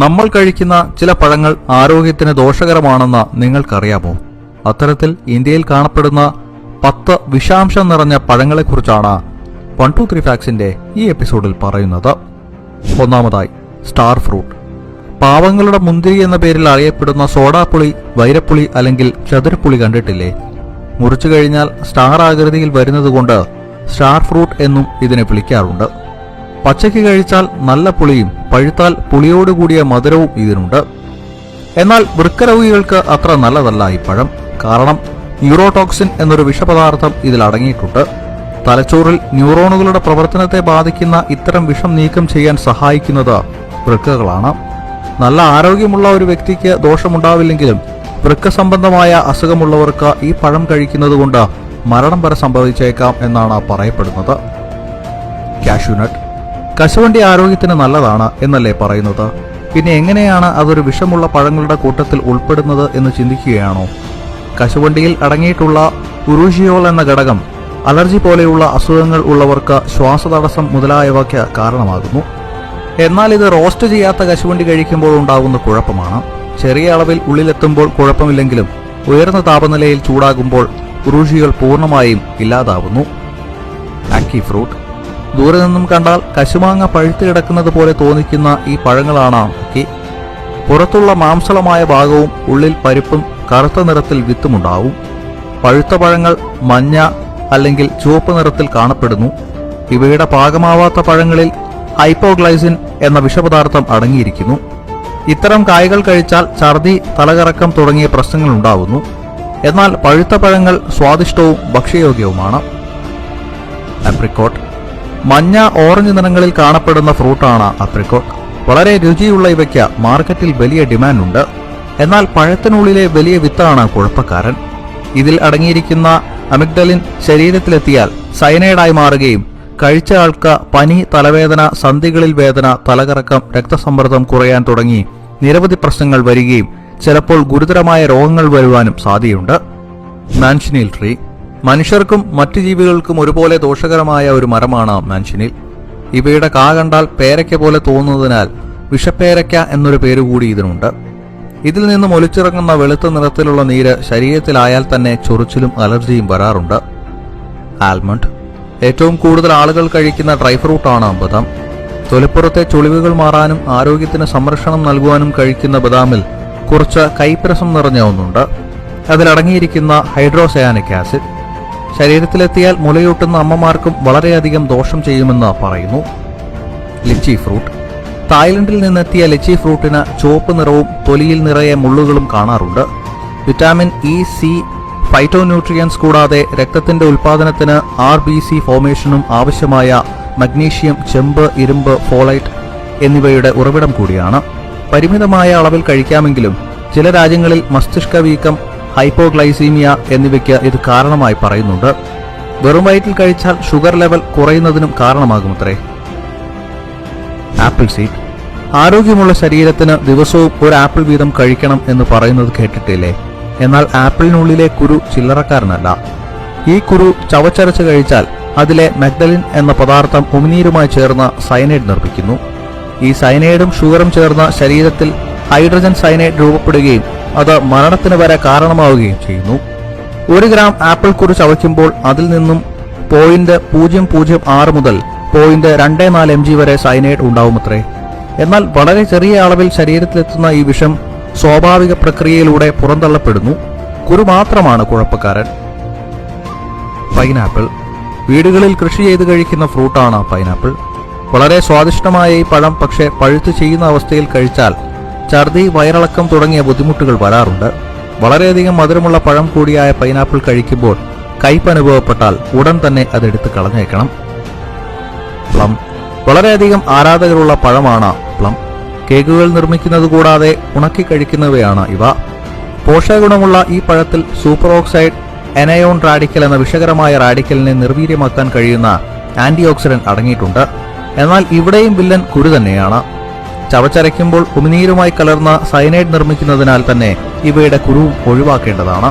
നമ്മൾ കഴിക്കുന്ന ചില പഴങ്ങൾ ആരോഗ്യത്തിന് ദോഷകരമാണെന്ന് നിങ്ങൾക്കറിയാമോ? അത്തരത്തിൽ ഇന്ത്യയിൽ കാണപ്പെടുന്ന പത്ത് വിഷാംശം നിറഞ്ഞ പഴങ്ങളെക്കുറിച്ചാണ് വൺ ടു ത്രീ ഫാക്സിന്റെ ഈ എപ്പിസോഡിൽ പറയുന്നത്. ഒന്നാമതായി സ്റ്റാർ ഫ്രൂട്ട്. പാവങ്ങളുടെ മുന്തിരി എന്ന പേരിൽ അറിയപ്പെടുന്ന സോഡാപ്പുളി വൈരപ്പുളി അല്ലെങ്കിൽ ചതുരപ്പുളി കണ്ടിട്ടില്ലേ? മുറിച്ചു കഴിഞ്ഞാൽ സ്റ്റാർ ആകൃതിയിൽ വരുന്നതുകൊണ്ട് സ്റ്റാർ ഫ്രൂട്ട് എന്നും ഇതിനെ വിളിക്കാറുണ്ട്. പച്ചയ്ക്ക് കഴിച്ചാൽ നല്ല പുളിയും പഴുത്താൽ പുളിയോടുകൂടിയ മധുരവും ഇതിനുണ്ട്. എന്നാൽ വൃക്കരോഗികൾക്ക് അത്ര നല്ലതല്ല ഈ പഴം. കാരണം ന്യൂറോടോക്സിൻ എന്നൊരു വിഷപദാർത്ഥം ഇതിൽ അടങ്ങിയിട്ടുണ്ട്. തലച്ചോറിൽ ന്യൂറോണുകളുടെ പ്രവർത്തനത്തെ ബാധിക്കുന്ന ഇത്തരം വിഷം നീക്കം ചെയ്യാൻ സഹായിക്കുന്നത് വൃക്കകളാണ്. നല്ല ആരോഗ്യമുള്ള ഒരു വ്യക്തിക്ക് ദോഷമുണ്ടാവില്ലെങ്കിലും വൃക്ക സംബന്ധമായ അസുഖമുള്ളവർക്ക് ഈ പഴം കഴിക്കുന്നത് മരണം വരെ സംഭവിച്ചേക്കാം എന്നാണ് പറയപ്പെടുന്നത്. കാഷ്യൂനട്ട് കശുവണ്ടി ആരോഗ്യത്തിന് നല്ലതാണ് എന്നല്ലേ പറയുന്നത്? പിന്നെ എങ്ങനെയാണ് അതൊരു വിഷമുള്ള പഴങ്ങളുടെ കൂട്ടത്തിൽ ഉൾപ്പെടുന്നത് എന്ന് ചിന്തിക്കുകയാണോ? കശുവണ്ടിയിൽ അടങ്ങിയിട്ടുള്ള ഉറൂഷിയോൾ എന്ന ഘടകം അലർജി പോലെയുള്ള അസുഖങ്ങൾ ഉള്ളവർക്ക് ശ്വാസതടസ്സം മുതലായവയ്ക്ക് കാരണമാകുന്നു. എന്നാൽ ഇത് റോസ്റ്റ് ചെയ്യാത്ത കശുവണ്ടി കഴിക്കുമ്പോൾ ഉണ്ടാകുന്ന കുഴപ്പമാണ്. ചെറിയ അളവിൽ ഉള്ളിലെത്തുമ്പോൾ കുഴപ്പമില്ലെങ്കിലും ഉയർന്ന താപനിലയിൽ ചൂടാകുമ്പോൾ ഉറൂഷികൾ പൂർണമായും ഇല്ലാതാവുന്നു. ആക്കി ഫ്രൂട്ട് ദൂരെ നിന്നും കണ്ടാൽ കശുമാങ്ങ പഴുത്തു കിടക്കുന്നത് പോലെ തോന്നിക്കുന്ന ഈ പഴങ്ങളാണ് അക്കി പുറത്തുള്ള മാംസളമായ ഭാഗവും ഉള്ളിൽ പരിപ്പും കറുത്ത നിറത്തിൽ വിത്തുമുണ്ടാവും. പഴുത്ത പഴങ്ങൾ മഞ്ഞ അല്ലെങ്കിൽ ചുവപ്പ് നിറത്തിൽ കാണപ്പെടുന്നു. ഇവയുടെ പാകമാവാത്ത പഴങ്ങളിൽ ഹൈപ്പോഗ്ലൈസിൻ എന്ന വിഷപദാർത്ഥം അടങ്ങിയിരിക്കുന്നു. ഇത്തരം കായകൾ കഴിച്ചാൽ ഛർദി തലകറക്കം തുടങ്ങിയ പ്രശ്നങ്ങൾ ഉണ്ടാവുന്നു. എന്നാൽ പഴുത്ത പഴങ്ങൾ സ്വാദിഷ്ടവും ഭക്ഷ്യയോഗ്യവുമാണ്. ആപ്രിക്കോട്ട് മഞ്ഞ ഓറഞ്ച് നിറങ്ങളിൽ കാണപ്പെടുന്ന ഫ്രൂട്ടാണ് അപ്രിക്കോട്ട്. വളരെ രുചിയുള്ള ഇവയ്ക്ക് മാർക്കറ്റിൽ വലിയ ഡിമാൻഡുണ്ട്. എന്നാൽ പഴത്തിനുള്ളിലെ വലിയ വിത്താണ് കുഴപ്പക്കാരൻ. ഇതിൽ അടങ്ങിയിരിക്കുന്ന അമിഗ്ഡലിൻ ശരീരത്തിലെത്തിയാൽ സൈനൈഡായി മാറുകയും കഴിച്ച ആൾക്ക് പനി തലവേദന സന്ധികളിൽ വേദന തലകറക്കം രക്തസമ്മർദ്ദം കുറയാൻ തുടങ്ങി നിരവധി പ്രശ്നങ്ങൾ വരികയും ചിലപ്പോൾ ഗുരുതരമായ രോഗങ്ങൾ വരുവാനും സാധ്യതയുണ്ട്. Manchineel tree. മനുഷ്യർക്കും മറ്റു ജീവികൾക്കും ഒരുപോലെ ദോഷകരമായ ഒരു മരമാണ് മാൻഷിനിൽ. ഇവയുടെ കാ കണ്ടാൽ പേരയ്ക്ക പോലെ തോന്നുന്നതിനാൽ വിഷപ്പേരയ്ക്ക എന്നൊരു പേര് കൂടി ഇതിനുണ്ട്. ഇതിൽ നിന്നും ഒലിച്ചിറങ്ങുന്ന വെളുത്ത നിറത്തിലുള്ള നീര് ശരീരത്തിലായാൽ തന്നെ ചൊറിച്ചിലും അലർജിയും വരാറുണ്ട്. ആൽമണ്ട്. ഏറ്റവും കൂടുതൽ ആളുകൾ കഴിക്കുന്ന ഡ്രൈ ഫ്രൂട്ടാണ് ബദാം. തൊലിപ്പുറത്തെ ചുളിവുകൾ മാറാനും ആരോഗ്യത്തിന് സംരക്ഷണം നൽകുവാനും കഴിക്കുന്ന ബദാമിൽ കുറച്ച് കൈപ്രസം നിറഞ്ഞ ഒന്നുണ്ട്. അതിലടങ്ങിയിരിക്കുന്ന ഹൈഡ്രോസയാനിക് ആസിഡ്. ശരീരത്തിലെത്തിയാൽ മുലയൂട്ടുന്ന അമ്മമാർക്കും വളരെയധികം ദോഷം ചെയ്യുമെന്ന് പറയുന്നു. Lychee fruit. തായ്ലൻഡിൽ നിന്നെത്തിയ ലിച്ചി ഫ്രൂട്ടിന് ചുവപ്പ് നിറവും തൊലിയിൽ നിറയെ മുള്ളുകളും കാണാറുണ്ട്. വിറ്റാമിൻ ഇ സി ഫൈറ്റോന്യൂട്രിയൻസ് കൂടാതെ രക്തത്തിന്റെ ഉൽപാദനത്തിന് ആർ ബി സി ഫോർമേഷനും ആവശ്യമായ മഗ്നീഷ്യം ചെമ്പ് ഇരുമ്പ് ഫോളൈറ്റ് എന്നിവയുടെ ഉറവിടം കൂടിയാണ്. പരിമിതമായ അളവിൽ കഴിക്കാമെങ്കിലും ചില രാജ്യങ്ങളിൽ മസ്തിഷ്ക വീക്കം ഹൈപ്പോഗ്ലൈസീമിയ എന്നിവയ്ക്ക് ഇത് കാരണമായി പറയുന്നുണ്ട്. വെറും വയറ്റിൽ കഴിച്ചാൽ ഷുഗർ ലെവൽ കുറയുന്നതിനും കാരണമാകുമത്രേ. Apple seed. ആരോഗ്യമുള്ള ശരീരത്തിന് ദിവസവും ഒരു ആപ്പിൾ വീതം കഴിക്കണം എന്ന് പറയുന്നത് കേട്ടിട്ടില്ലേ? എന്നാൽ ആപ്പിളിനുള്ളിലെ കുരു ചില്ലറക്കാരനല്ല. ഈ കുരു ചവച്ചരച്ച് കഴിച്ചാൽ അതിലെ മെഗ്ഡലിൻ എന്ന പദാർത്ഥം ഉമിനീരുമായി ചേർന്ന സയനൈഡ് നിർമ്മിക്കുന്നു. ഈ സയനൈഡും ഷുഗറും ചേർന്ന ശരീരത്തിൽ ഹൈഡ്രജൻ സയനൈഡ് രൂപപ്പെടുകയും അത് മരണത്തിന് വരെ കാരണമാവുകയും ചെയ്യുന്നു. ഒരു ഗ്രാം ആപ്പിൾ കുറി ചവയ്ക്കുമ്പോൾ അതിൽ നിന്നും പോയിന്റ് പൂജ്യം പൂജ്യം ആറ് മുതൽ പോയിന്റ് രണ്ട് നാല് എം ജി വരെ സൈനൈഡ് ഉണ്ടാവുമത്രേ. എന്നാൽ വളരെ ചെറിയ അളവിൽ ശരീരത്തിലെത്തുന്ന ഈ വിഷം സ്വാഭാവിക പ്രക്രിയയിലൂടെ പുറന്തള്ളപ്പെടുന്നു. കുരു മാത്രമാണ് കുഴപ്പക്കാരൻ. പൈനാപ്പിൾ. വീടുകളിൽ കൃഷി ചെയ്ത് കഴിക്കുന്ന ഫ്രൂട്ടാണ് പൈനാപ്പിൾ. വളരെ സ്വാദിഷ്ടമായ ഈ പഴം പക്ഷേ പഴുത്ത് ചെയ്യുന്ന അവസ്ഥയിൽ കഴിച്ചാൽ ഛർദി വയറിളക്കം തുടങ്ങിയ ബുദ്ധിമുട്ടുകൾ വരാറുണ്ട്. വളരെയധികം മധുരമുള്ള പഴം കൂടിയായ പൈനാപ്പിൾ കഴിക്കുമ്പോൾ കയ്പ് അനുഭവപ്പെട്ടാൽ ഉടൻ തന്നെ അതെടുത്ത് കളഞ്ഞേക്കണം. പ്ലം. വളരെയധികം ആരാധകരുള്ള പഴമാണ് പ്ലം. കേക്കുകൾ നിർമ്മിക്കുന്നത് കൂടാതെ ഉണക്കി കഴിക്കുന്നവയാണ് ഇവ. പോഷകഗുണമുള്ള ഈ പഴത്തിൽ സൂപ്പർ ഓക്സൈഡ് എനയോൺ റാഡിക്കൽ എന്ന വിഷകരമായ റാഡിക്കലിനെ നിർവീര്യമാക്കാൻ കഴിയുന്ന ആന്റി ഓക്സിഡന്റ് അടങ്ങിയിട്ടുണ്ട്. എന്നാൽ ഇവിടെയും വില്ലൻ കുരു തന്നെയാണ്. ചവച്ചരയ്ക്കുമ്പോൾ ഉമിനീരുമായി കലർന്ന സയനൈഡ് നിർമ്മിക്കുന്നതിനാൽ തന്നെ ഇവയുടെ കുരുവും ഒഴിവാക്കേണ്ടതാണ്.